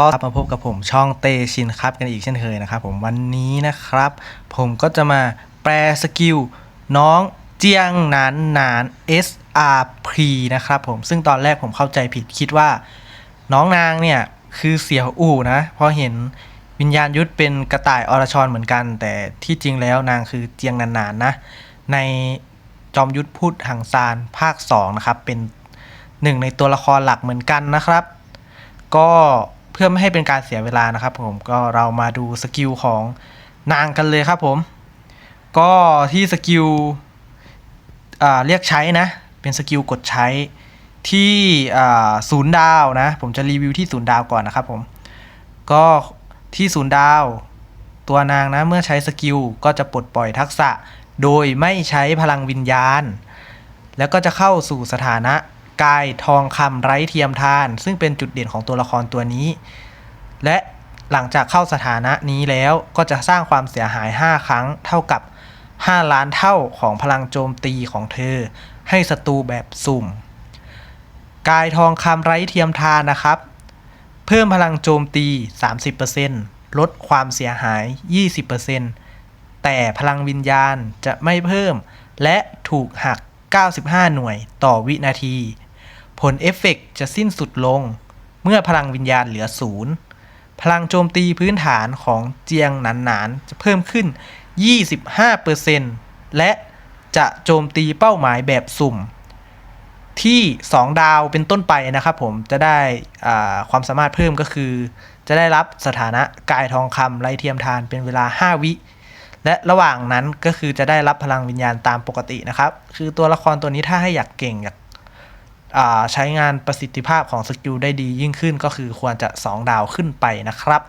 ก็กลับมาพบกับผมช่องเตชินครับกันอีกเช่นเคยนะครับผมวันนี้นะครับ ผมก็จะมาแปลสกิลน้องเจียงหนานหนาน SRP นะครับผมซึ่งตอนแรกผมเข้าใจผิดคิดว่า น้องนางเนี่ยคือเสี่ยวอู่นะเพราะเห็นวิญญาณยุทธเป็นกระต่ายอรชรเหมือนกัน แต่ที่จริงแล้วนางคือเจียงนานๆนนะ ในจอมยุทธพูดหังซานภาค2นะครับเป็นหนึ่งในตัวละครหลักเหมือนกันนะครับ ก็ พื่อไม่ให้เป็นการเสียเวลานะครับผมก็เรามาดูสกิลของนางกันเลยครับผม ก็ที่สกิลเรียกใช้นะ เป็นสกิลกดใช้ที่ศูนย์ดาวนะ ผมจะรีวิวที่ศูนย์ดาวก่อนนะครับผม ก็ที่ศูนย์ดาว ตัวนางนะเมื่อใช้สกิลก็จะปลดปล่อยทักษะ โดยไม่ใช้พลังวิญญาณ แล้วก็จะเข้าสู่สถานะ กายทองคำไร้เทียมทาน ซึ่งเป็นจุดเด่นของตัวละครตัวนี้ และหลังจากเข้าสถานะนี้แล้วก็จะสร้างความเสียหาย 5 ครั้งเท่ากับ 5 ล้านเท่าของพลังโจมตีของเธอ ให้ศัตรูแบบสุ่ม กายทองคำไร้เทียมทานนะครับ เพิ่มพลังโจมตี 30%ลดความเสียหาย 20%แต่พลังวิญญาณจะไม่เพิ่ม และถูกหัก 95 หน่วยต่อวินาที ผลเอฟเฟกต์จะสิ้นสุดลง เมื่อพลังวิญญาณเหลือศูนย์พลังโจมตีพื้นฐานของเจียงหนานๆ จะเพิ่มขึ้น 25%และจะโจมตีเป้าหมายแบบสุ่ม ที่ 2 ดาวเป็นต้นไปนะครับผมจะได้ความสามารถเพิ่มก็คือ จะได้รับสถานะกายทองคำไรเทียมทานเป็นเวลา 5 วิ และระหว่างนั้นก็คือจะได้รับพลังวิญญาณตามปกตินะครับ คือตัวละครตัวนี้ถ้าให้อยากเก่งอยาก ใช้งานประสิทธิภาพของสกิลได้ดียิ่งขึ้นก็คือควรจะ 2 ดาวขึ้นไปนะครับ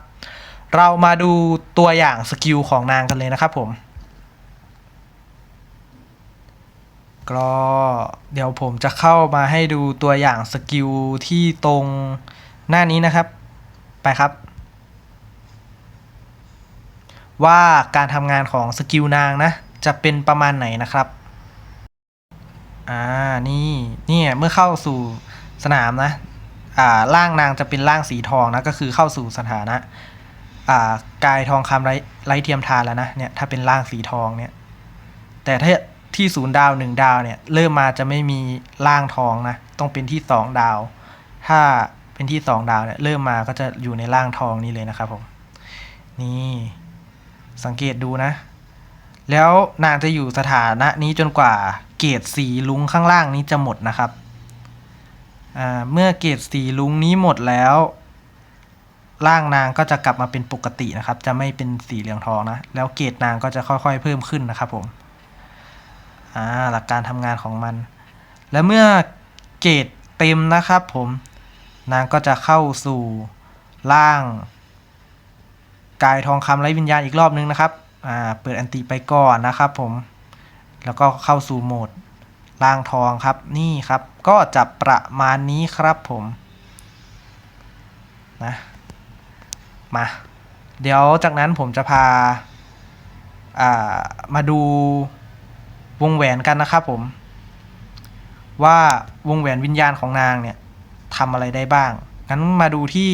เรามาดูตัวอย่างสกิลของนางกันเลยนะครับผมก็เดี๋ยวผมจะเข้ามาให้ดูตัวอย่างสกิลที่ตรงหน้านี้นะครับ ไปครับ ว่าการทำงานของสกิลนางนะ จะเป็นประมาณไหนนะครับ อ่านี่เนี่ยเมื่อเข้าสู่สนามนะอ่าร่างนางจะเป็นร่างสีทองนะก็คือเข้าสู่สถานะอ่ากายทองคำไร้ไร้เทียมทานแล้วนะเนี่ยถ้าเป็นร่างสีทองเนี่ยแต่ถ้าที่ศูนย์ดาวหนึ่งดาวเนี่ยเริ่มมาจะไม่มีร่างทองนะต้องเป็นที่สองดาว ถ้าเป็นที่สองดาวเนี่ยเริ่มมาก็จะอยู่ในร่างทองนี้เลยนะครับผมนี่สังเกตดูนะ แล้วนางจะอยู่สถานะนี้จนกว่า เกรดสีลุงข้างล่างนี้จะหมดนะครับเมื่อเกรดสีลุงนี้หมดแล้ว ร่างนางก็จะกลับมาเป็นปกตินะครับ จะไม่เป็นสีเหลืองทองนะ แล้วเกรดนางก็จะค่อยๆ เพิ่มขึ้นนะครับผมหลักการทำงานของมัน และเมื่อเกรดเต็มนะครับผมนางก็จะเข้าสู่ร่าง กายทองคำไร้วิญญาณอีกรอบนึงนะครับ อ่า เปิดอันติไปก่อนนะครับผม แล้วก็เข้าสู่โหมดร่างทองครับนี่ครับก็จะประมาณนี้ครับผมนะมาเดี๋ยวจากนั้นผมจะพาอามาดูวงแหวนกันนะครับผม ว่าวงแหวนวิญญาณของนางเนี่ยทำอะไรได้บ้าง งั้นมาดูที่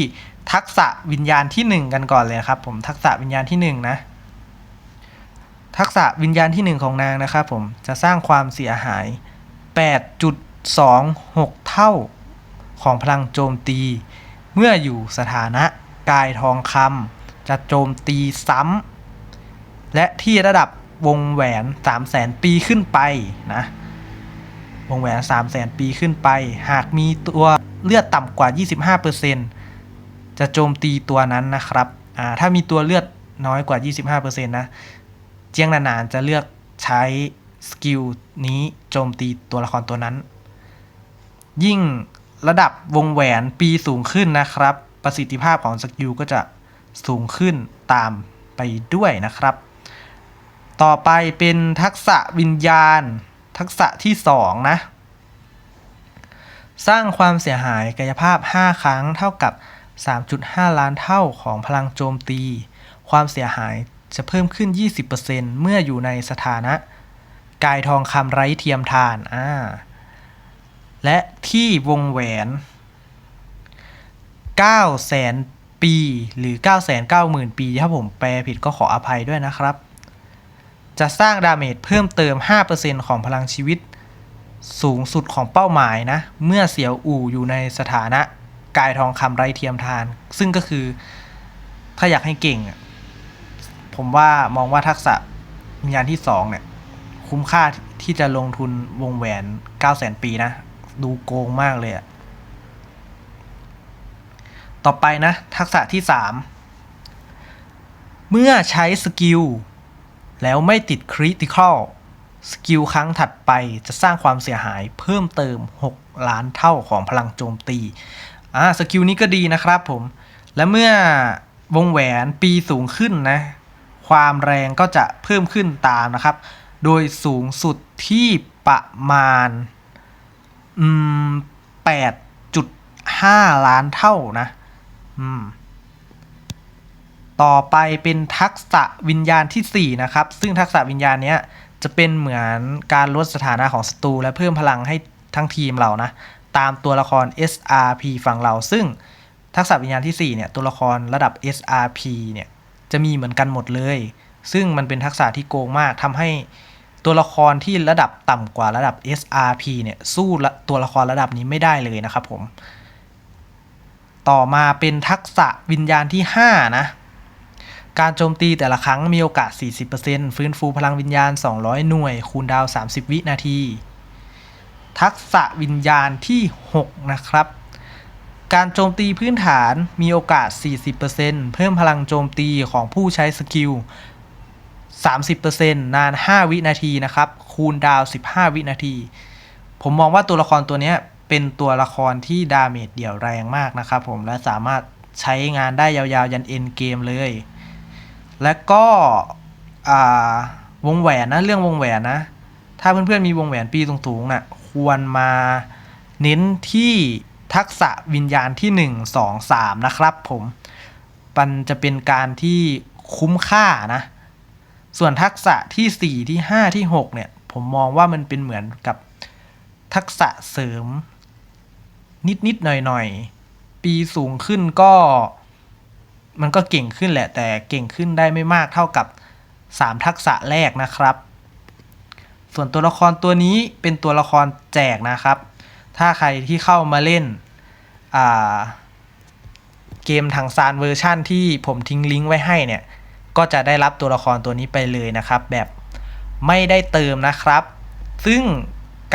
ทักษะวิญญาณที่หนึ่งกันก่อนเลยครับผมทักษะวิญญาณที่หนึ่งนะ ทักษะวิญญาณที่หนึ่งของนางนะครับผมจะสร้างความเสียหาย 8.26 เท่าของพลังโจมตี เมื่ออยู่สถานะกายทองคำจะโจมตีซ้ำและที่ระดับวงแหวน 3 0 0แสนปีขึ้นไปนะวงแหวน3 0 0แสนปีขึ้นไป หากมีตัวเลือดต่ำกว่า 25%จะโจมตีตัวนั้นนะครับอ่าถ้ามีตัวเลือดน้อยกว่า 25%นะ เจียงนานๆจะเลือกใช้สกิลนี้โจมตีตัวละครตัวนั้น ยิ่งระดับวงแหวนปีสูงขึ้นนะครับ ประสิทธิภาพของสกิลก็จะสูงขึ้นตามไปด้วยนะครับ ต่อไปเป็นทักษะวิญญาณ ทักษะที่ 2 นะ สร้างความเสียหายกายภาพ 5 ครั้งเท่ากับ 3.5 ล้านเท่าของพลังโจมตี ความเสียหาย จะเพิ่มขึ้น 20%เมื่ออยู่ในสถานะ กายทองคำไร้เทียมทานอ่าและที่วงแหวน 9 0 0 0 0ปีหรือ 990,000 ปีถ้าผมแปลผิดก็ขออภัยด้วยนะครับ จะสร้างดาเมจเพิ่มเติม 5%ของพลังชีวิต สูงสุดของเป้าหมายนะ เมื่อเสียวอู่อยู่ในสถานะ กายทองคำไร้เทียมทาน ซึ่งก็คือถ้าอยากให้เก่ง ผมว่ามองว่าทักษะวิญญาณที่สองเนี่ย คุ้มค่าที่จะลงทุนวงแหวน900,000ปีนะ ดูโกงมากเลยอะต่อไปนะ ทักษะที่3เมื่อใช้สกิล แล้วไม่ติดคริติคอลสกิลครั้งถัดไปจะสร้างความเสียหายเพิ่มเติม 6 ล้านเท่าของพลังโจมตี อ่า สกิลนี้ก็ดีนะครับผม และเมื่อวงแหวนปีสูงขึ้นนะ ความแรงก็จะเพิ่มขึ้นตามนะครับ โดยสูงสุดที่ประมาณอืม8.5ล้านเท่านะอืมต่อไปเป็นทักษะวิญญาณทีสี่ 4 นะครับ ซึ่งทักษะวิญญาณเนี้ยจะเป็นเหมือนการลดสถานะของศัตรูและเพิ่มพลังให้ทั้งทีมเรานะ ตามตัวละคร SRP ฝั่งเรา ซึ่งทักษะวิญญาณที่ 4 เนี่ย ตัวละครระดับ SRP เนี่ย จะมีเหมือนกันหมดเลย ซึ่งมันเป็นทักษะที่โกงมากทำให้ตัวละครที่ระดับต่ำกว่าระดับ SRP เนี่ยสู้ตัวละครระดับนี้ไม่ได้เลยนะครับผม ต่อมาเป็นทักษะวิญญาณที่ 5 นะ การโจมตีแต่ละครั้งมีโอกาส 40%ฟื้นฟูพลังวิญญาณ 200 หน่วย คูณดาว 30 วินาที ทักษะวิญญาณที่ 6 นะครับ การโจมตีพื้นฐานมีโอกาส 40%เพิ่มพลังโจมตีของผู้ใช้สกิล 30%นาน 5 วินาทีนะครับ คูณดาว 15 วินาที ผมมองว่าตัวละครตัวนี้เป็นตัวละครที่ดาเมจเดี่ยวแรงมากนะครับผม และสามารถใช้งานได้ยาวๆ ยันเอ็นเกมเลย และก็วงแหวนนะ เรื่องวงแหวนนะ ถ้าเพื่อนๆมีวงแหวนปีสูงๆน่ะ ควรมาเน้นที่ ทักษะวิญญาณที่ 1 2 3 นะครับผมมันจะเป็นการที่คุ้มค่านะ ส่วนทักษะที่ 4 ที่ 5 ที่ 6 เนี่ย ผมมองว่ามันเป็นเหมือนกับทักษะเสริม นิดๆหน่อยๆปีสูงขึ้นก็ มันก็เก่งขึ้นแหละ แต่เก่งขึ้นได้ไม่มากเท่ากับ 3 ทักษะแรกนะครับ ส่วนตัวละครตัวนี้เป็นตัวละครแจกนะครับ ถ้าใครที่เข้ามาเล่นเกมทางซานเวอร์ชั่นที่ผมทิ้งลิงก์ไว้ให้เนี่ย ก็จะได้รับตัวละครตัวนี้ไปเลยนะครับ แบบไม่ได้เติมนะครับ ซึ่ง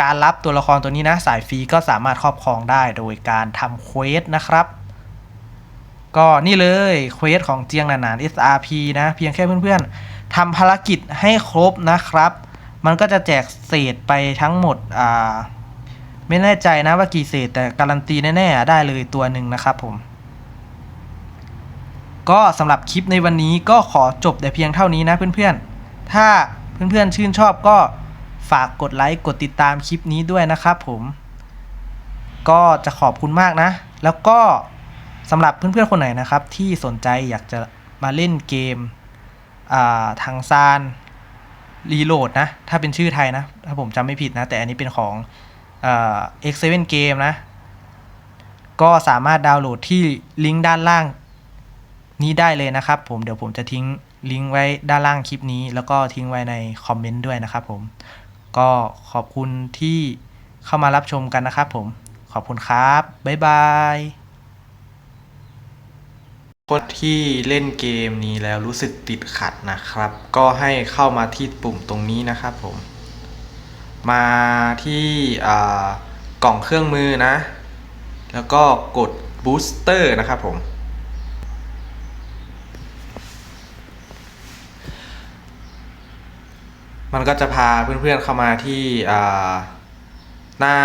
การรับตัวละครตัวนี้นะ สายฟรีก็สามารถครอบครองได้โดยการทำเควสนะครับ ก็นี่เลยเควสของเจียงหนาน SRP นะ เพียงแค่เพื่อนๆทำภารกิจให้ครบนะครับ มันก็จะแจกเศษไปทั้งหมดอ่า ไม่แน่ใจนะว่ากี่เศษแต่การันตีแน่ๆได้เลยตัวหนึ่งนะครับผม ก็สำหรับคลิปในวันนี้ก็ขอจบแต่เพียงเท่านี้นะเพื่อนๆ ถ้าเพื่อนๆชื่นชอบก็ฝากกดไลค์กดติดตามคลิปนี้ด้วยนะครับผม ก็จะขอบคุณมากนะ แล้วก็สำหรับเพื่อนๆคนไหนนะครับ ที่สนใจอยากจะมาเล่นเกมาทางซานรีโหลดนะ ถ้าเป็นชื่อไทยนะ ถ้าผมจำไม่ผิดนะ แต่อันนี้เป็นของ เอ่อ X7 Game นะ ก็สามารถดาวน์โหลดที่ลิงก์ด้านล่างนี้ได้เลยนะครับผมเดี๋ยวผมจะทิ้งลิงก์ไว้ด้านล่างคลิปนี้ แล้วก็ทิ้งไว้ในคอมเมนต์ด้วยนะครับผมก็ขอบคุณที่เข้ามารับชมกันนะครับผมขอบคุณครับ บ๊ายบายคนที่เล่นเกมนี้แล้วรู้สึกติดขัดนะครับ ก็ให้เข้ามาที่ปุ่มตรงนี้นะครับผม มาที่กล่องเครื่องมือนะ แล้วก็กดบูสเตอร์นะครับผม มันก็จะพาเพื่อนๆเข้ามาที่หน้า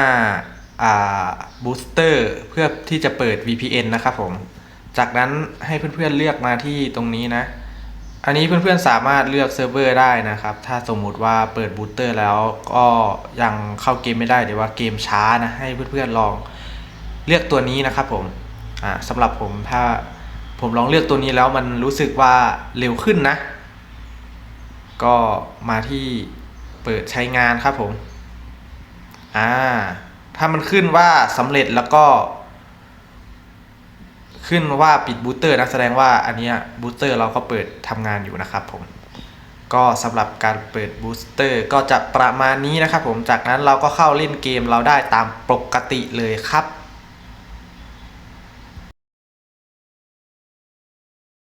อ่าบูสเตอร์เพื่อที่จะเปิด VPN นะครับผม จากนั้นให้เพื่อนๆเลือกมาที่ตรงนี้นะ อันนี้เพื่อนๆสามารถเลือกเซิร์ฟเวอร์ได้นะครับ ถ้าสมมุติว่าเปิดบูสเตอร์แล้วก็ยังเข้าเกมไม่ได้หรือว่าเกมช้านะให้เพื่อนๆลองเลือกตัวนี้นะครับผมอ่าสำหรับผมถ้าผมลองเลือกตัวนี้แล้วมันรู้สึกว่าเร็วขึ้นนะ ก็มาที่เปิดใช้งานครับผมอ่าถ้ามันขึ้นว่าสำเร็จแล้วก็ ขึ้นว่าปิดบูสเตอร์นะแสดงว่าอันนี้บูสเตอร์เราก็เปิดทำงานอยู่นะครับผมก็สำหรับการเปิดบูสเตอร์ก็จะประมาณนี้นะครับผมจากนั้นเราก็เข้าเล่นเกมเราได้ตามปกติเลยครับ